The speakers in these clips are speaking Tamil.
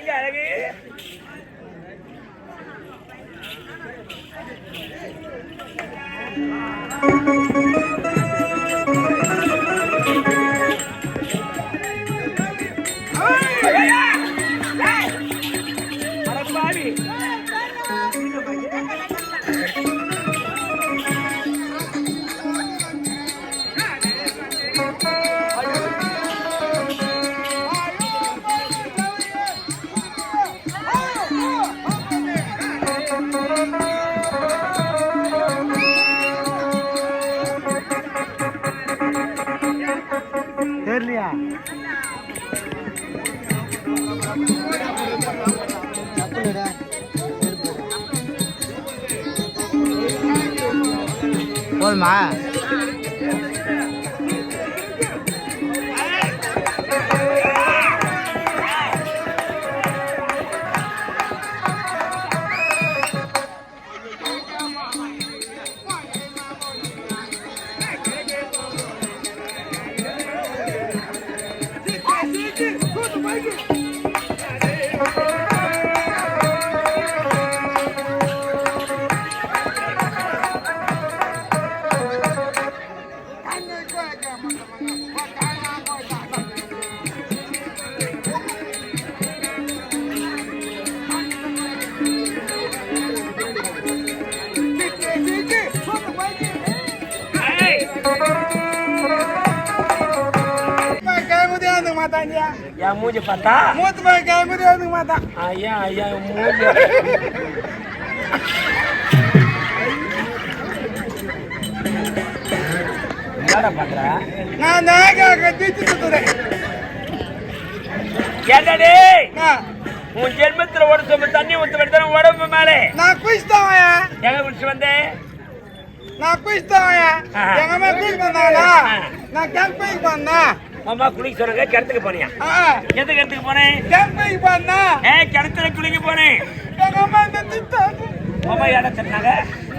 அழகு அழகு 的买。மாட்டாங்கயா என் மூஞ்சி பார்த்தா மூத்து பார்க்க மாதிரி எதுக்கு மாட்டான் ஐயா ஐயா மூஞ்சி என்னடா பண்ற நான் நாயக தீச்சு சுத்துறேன் கேட்டடே உன் ஜென்மத்துல ஒரு சொம்பு தண்ணி ஊத்து எடுத்தாலும் உடம்பு மேலே நான் குளிச்சுட்டாயா எங்க குளிச்சு வந்தேன் நான் குளிச்சுட்டாயா எங்க மேல குளிச்சு வந்தாங்களா நான் கேம்பைக்கு வந்தேன் அம்மா குளிக்க சொன்னாங்க கிணத்துக்கு போனியா? எந்த கிணத்துக்கு போனேன்? கிணத்துக்கு போனா ஏ கிணத்துல குளிக்க போனேன். எங்க அம்மா இந்த திட்டாங்க. மாமா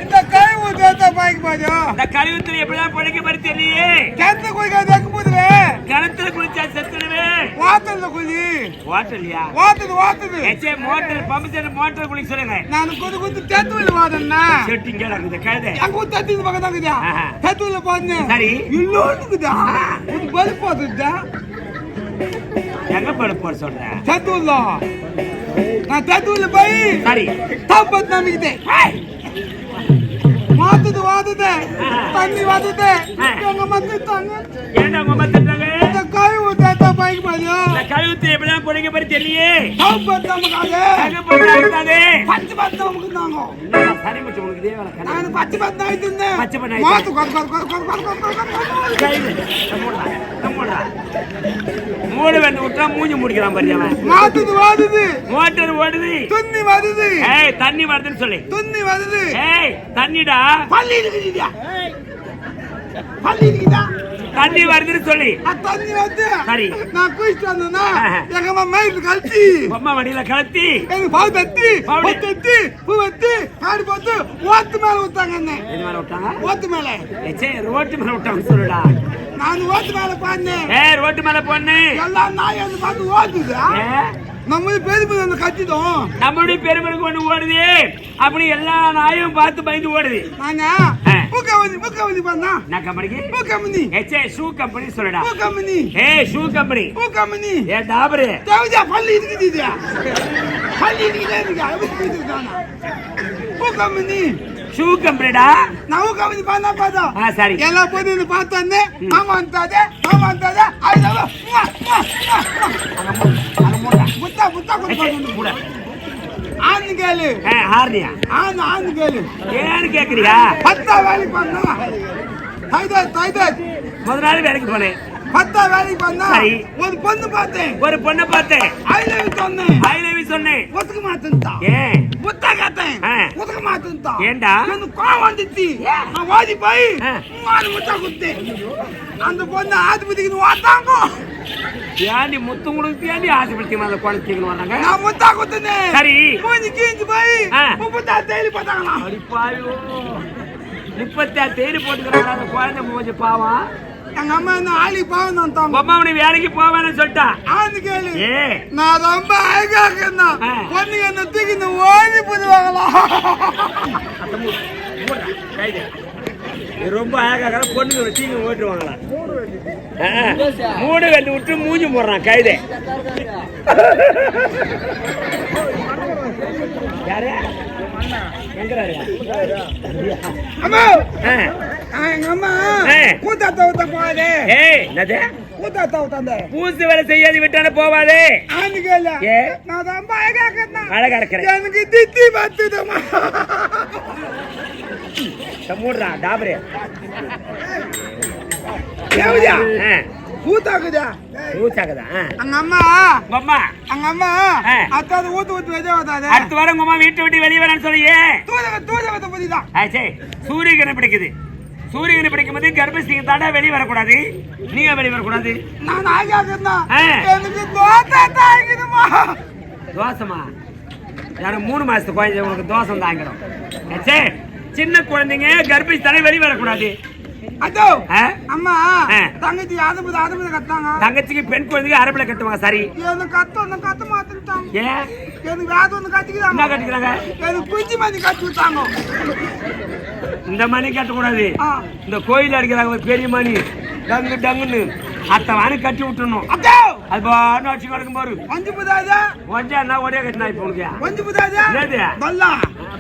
இந்த கழிவு தேத்த பாய்க்கு போதும் இந்த கழிவு எப்படி தான் பிழைக்க மாதிரி தெரியலையே. கிணத்துல குளிக்க தேக்கு போதுவே கிணத்துல குளிச்சா செத்துடுவே. வாத்தல்ல குளி. வாட்டலியா வாத்துது வாத்துது ஏச்சே மோட்டர் பம்பு செட் மோட்டர் குளிக்க சொல்லுங்க. நான் குது குது தேத்துவில வாதன்னா செட்டிங்க இருக்குது கழுத. அங்க தத்திங்க பக்கம் தான் இருக்குதா? தேத்துவில போதே சரி. இன்னொன்னு இருக்குதா? இது பல் போதுதா எங்க பல் போட சொல்ற? தேத்துவில நான் தேத்துவில போய் சரி. தப்பத் நம்பிக்கிட்டே ஹாய் வாத்துது வாத்துது. தண்ணி வாத்துது. எங்க மத்து தாங்க ஏன்டா உங்க மத்து எப்ப கழுத்து எப்பதான் பொடிக்க பறி தெரியலையே. சவுப் பத்து பத்து பத்து பத்து நமக்கு தாங்க சரி மச்சி உங்களுக்கு நான் பத்து பத்து தான் இருந்தேன். பச்சை பண்ணி மாத்து மூஞ்சி முடிக்கிறான் பாரு அவன். மாத்துது மோட்டர் ஓடுது. துண்ணி வருது. ஏய் தண்ணி வருதுன்னு சொல்லி. துண்ணி வருது. ஏய் தண்ணிடா. பல்லி இருக்குதுடா. பல்லி இருக்குதா? தண்ணி வருதுன்னு சொல்லி. தண்ணி வந்து சரி. நான் குளிச்சுட்டு வந்தேன்னா எங்க அம்மா மயில கழட்டி. அம்மா வடியில கழட்டி. எனக்கு பால் தட்டி பால் தட்டி பூ வச்சு காடு பார்த்து ஓத்து மேல விட்டாங்க என்ன? மேல விட்டாங்க? ஓத்து மேல. சே ரோட்டு மேல விட்டாங்க சொல்லுடா. நான் ஓத்து மேல போனேன். ஏ ரோட்டு மேல போனேன். எல்லாம் நாய் வந்து பார்த்து ஓட்டுதுடா நம்மளுடைய பெருமை ஒன்று கத்திட்டோம் நம்மளுடைய பெருமைக்கு ஒன்று ஓடுது. அப்படி எல்லா நாயும் பார்த்து பயந்து ஓடுது. நாங்கள் மூக்கமணி மூக்கமணி பண்ணா என்ன கம்பெனிக்கு மூக்கமணி ஏச்சே ஷூ கம்பெனி சொல்லடா. மூக்கமணி ஏ ஷூ கம்பெனி மூக்கமணி ஏ டாபரு தேவஜா பல்லி இருக்குது இது. பல்லி இருக்குது இருக்கு. அதுக்கு இது தானா? மூக்கமணி ஷூ கம்பெனிடா ನಾವು ಕವಿದು ಬಂದ ಬಂದ ಸರಿ ಎಲ್ಲ ಬಂದಿದ್ದು ಮಾತಂದೆ ಮಾಮ ಅಂತದೆ ಮಾಮ ಅಂತದೆ ಆಯ್ತು ಮುತ್ತ ಮುತ್ತ ಕುತ್ಕೊಂಡು ஆன்னு கேளு. ஆர்னியா ஆன் ஆன்னு கேளு. ஏன்னு கேக்குறியா பத்தா வேலைக்கு போனா தாய்தாஸ் தாய்தாஸ் முதல் நாள் வேலைக்கு போனேன். பத்தா வேலைக்கு வந்தா ஒரு பொண்ணு பார்த்தேன். ஒரு பொண்ணு பார்த்தேன். ஐ லவ் யூ சொன்னேன். ஐ லவ் யூ சொன்னேன். ஒதுக்க மாட்டேன்டா ஏன் புத்தா கேட்டேன். ஒதுக்க மாட்டேன்டா ஏன்டா எனக்கு கோவம் முத்தா குத்தேன் அந்த பொண்ணு ஆதிபதிக்கு வாத்தாங்கோ. ஏண்டி முத்து முடுக்கு ஏண்டி ஆதிபதி மேல குழந்தைக்கு வராங்க நான் முத்தா குத்துனேன் சரி. மூஞ்சி கீஞ்சி போய் முப்பத்தா தேடி பாயோ முப்பத்தா தேடி போட்டுக்கிறாங்க அந்த குழந்தை மூஞ்சி எங்க அம்மா என்ன ஆளி பாவம் தான் தாங்க அம்மா அவனை வேலைக்கு போவேன்னு சொல்லிட்டா? ஆந்து கேளு. நான் ரொம்ப அழகா இருக்கேன். பொண்ணுங்க என்ன தூக்கி இந்த ஓடி போடுவாங்களா? ரொம்ப அழகாக பொண்ணுங்க ஓட்டுருவாங்களா ஆ, மூணு வந்து விட்டு மூஞ்சி போடுறான் கைது யாரு? எங்கிறாரு பூசு வேலை செய்யாது விட்டான போவாதே. அழகா இருக்கிறேன். எனக்கு தித்தி பத்துதம்மா. மூடுறா டாபரே. ஊச்சாக்குதா ஆ. அங்க அம்மா. அங்க அம்மா. ஆ. அத்தாது ஊத்து ஊத்து வச்சா வந்தாது அடுத்த வாரம் உங்க அம்மா வீட்டை விட்டு வெளியே வரேன்னு சொல்லியே தூதக தூதகத்தை பத்திதான். ஆ சரி. சூரியகனை பிடிக்குது. சூரியகனை பிடிக்கும் போது கர்ப்பசிங்க தாண்டா வெளியே வரக்கூடாது. நீங்க வெளியே வரக்கூடாது? நான் அழகா இருக்கேன் ஆ. எனக்கு தோசை தாங்கிடுமா? தோசைமா யாரும் மூணு மாசத்து குழந்தை உனக்கு தோசை தாங்கிடும். சரி சின்ன குழந்தைங்க கர்ப்பிணி தானே வெளியே வரக்கூடாது. அதோ? அம்மா. தங்கச்சி அதுபது அதுபது கத்தாங்க தங்கச்சிக்கு பெண் குழந்தைங்க அரபில கட்டுவாங்க சரி? எனக்கு கத்து ஒன்று கத்து மாத்திட்டாங்க. ஏன் எனக்கு வேத ஒன்று கத்திக்கிறாங்க கட்டிக்கிறாங்க? எனக்கு குஞ்சு மதி கட்டி விட்டாங்க. இந்த மணி கட்டக்கூடாது. இந்த கோயில் அடிக்கிறாங்க ஒரு பெரிய மணி. டங்கு டங்குன்னு. அத்தை வாணி கட்டி விட்டுணும் அதோ அது பாட்டு வச்சு கிடக்கும் பாரு. ஒஞ்சு புதாதா? ஒஞ்சா என்ன ஒரே கட்டினா இப்போ உனக்கு. ஒஞ்சு புதாதா? என்னது? பல்லா.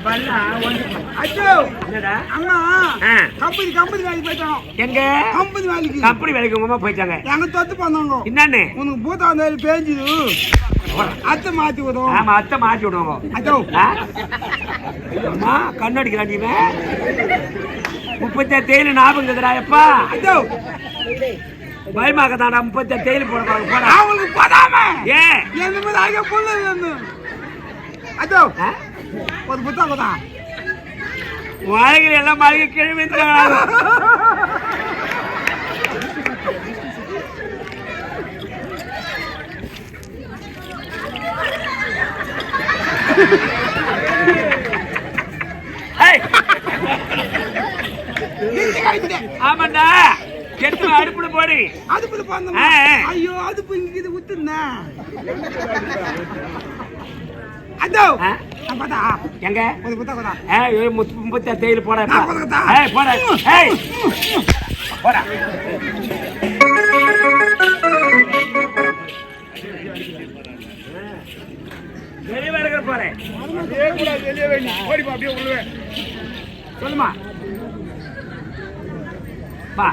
பல்லா அச்சோ! என்னடா? அம்மா. கம்பெனி கம்பெனி வேலைக்கு போயிட்டாங்க எங்க? கம்பெனி வேலைக்கு. கம்பெனி வேலைக்கு உங்க அம்மா போயிட்டாங்க. எங்க தொத்து பண்ணாங்க? என்னன்னு? உனக்கு பூத்தாந்தாரி பேஞ்சுது. அத்தை மாத்தி விடும். ஆமா அத்தை அதோ ஆ? அம்மா கண்ணடிக்கிறான் நீ முப்பத்தி தேயில ஞாபகம் இருக்குதுடா எப்பா? அதோ பயமாக தாண்டா முப்பத்தி தேயில போட போடா. அவங்களுக்கு எந்த மாதிரி ஆகிய புள்ள வேணும் அதோ? ஒரு புத்தகம் தான் மழைகள் எல்லாம் மழைக்கு கிழமை ஆமாண்டா. கெட்டு அடுப்புல போடு. ஆ, ஆ. ஐயோ அதுப்பு இங்க இது விட்டுருந்தா அதோ பார்த்தா எங்க? ஒரு புத்தகம் தான் ஏய் முப்பத்தி தேயில போட? ஏய் போட. ஏய். போடா. வெளியே வருகிற போறேன். சொல்லுமா. வா.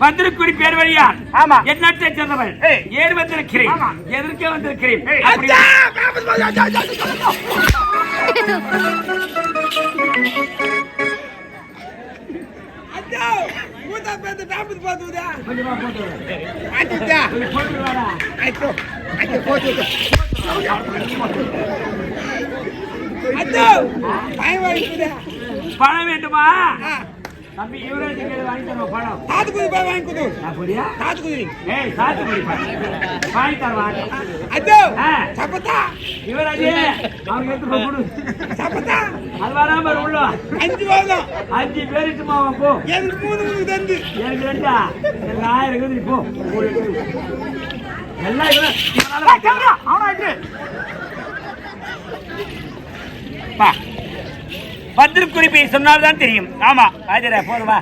வந்திருக்குடி பேர் வழியா? ஆமா. எண்ணற்றை சேர்ந்தவள் ஏய். ஏறு வந்திருக்கிறேன். எதற்கே வந்திருக்கிறேன். பணம் வேண்டுமா? தம்பி யுவராஜ் வாங்கி தருவோம் பணம். சாத்துக்குடி போய் வாங்கிக்குது அப்படியா? சாத்துக்குடி ஏய் சாத்துக்குடி வாங்கி. தருவாங்க ஆ. சப்பத்தா. யுவராஜ் அவங்க எடுத்து கொடு. சப்பத்தா. அது வராம இரு உள்ள அஞ்சு வாரம் அஞ்சு பேருட்டுமா அவன் போ. எனக்கு மூணு மூணு தந்து. எனக்கு ரெண்டா? எனக்கு ஆயிரம் இருக்குது போ. எல்லாம் பா. பத்திர குறிப்பை சொன்னால்தான் தெரியும். ஆமா ஆஜரா போதுமா